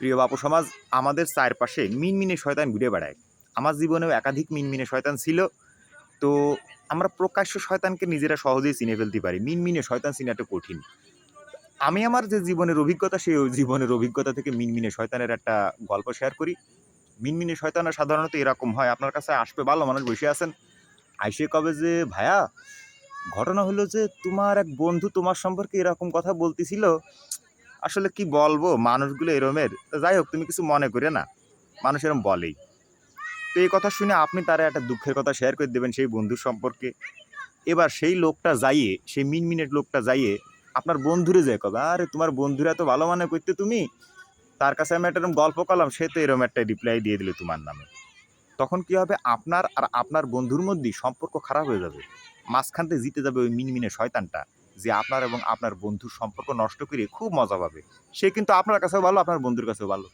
প্রিয় বাপু সমাজ, আমাদের চারপাশে মিনমিনে শয়তান ঘুরে বেড়ায়। আমার জীবনেও একাধিক মিনমিনে শয়তান ছিল। তো আমরা প্রকাশ্য শয়তানকে নিজেরা সহজেই চিনে ফেলতে পারি। মিনমিনে শয়তান চিনাটা কঠিন। আমি আমার যে জীবনের অভিজ্ঞতা, সেই জীবনের অভিজ্ঞতা থেকে মিনমিনে শয়তানের একটা গল্প শেয়ার করি। মিনমিনে শয়তানা সাধারণত এরকম হয়। আপনার কাছে আসবে, ভালো মানুষ বসে আছেন। আইসে কবে যে, ভায়া, ঘটনা হলো যে, তোমার এক বন্ধু তোমার সম্পর্কে এরকম কথা বলতেছিল। আসলে কি বলব? মানুষগুলো এরমের যাই হোক, তুমি কিছু মনে করে না। মানুষ এরম বলেই। তো এই কথা শুনে আপনি তারা একটা দুঃখের কথা শেয়ার করে দেবেন সেই বন্ধুর সম্পর্কে। এবার সেই লোকটা যাইয়ে, সেই মিনমিনেট লোকটা যাইয়ে আপনার বন্ধুরে যায় কবে? আরে, তোমার বন্ধুরা তো ভালো মনে করতে তুমি? তার কাছে আমি একটা এরম গল্প করলাম, সে তো এরম একটা রিপ্লাই দিয়ে দিল তোমার নামে। তখন কি হবে? আপনার আর আপনার বন্ধুর মধ্যেই সম্পর্ক খারাপ হয়ে যাবে। মাঝখান থেকে জিতে যাবে ওই মিনমিনে শয়তানটা। যে আপনার এবং আপনার বন্ধুর সম্পর্ক নষ্ট করে খুব মজা পাবে। সে কিন্তু আপনার কাছেও ভালো, আপনার বন্ধুর কাছেও ভালো।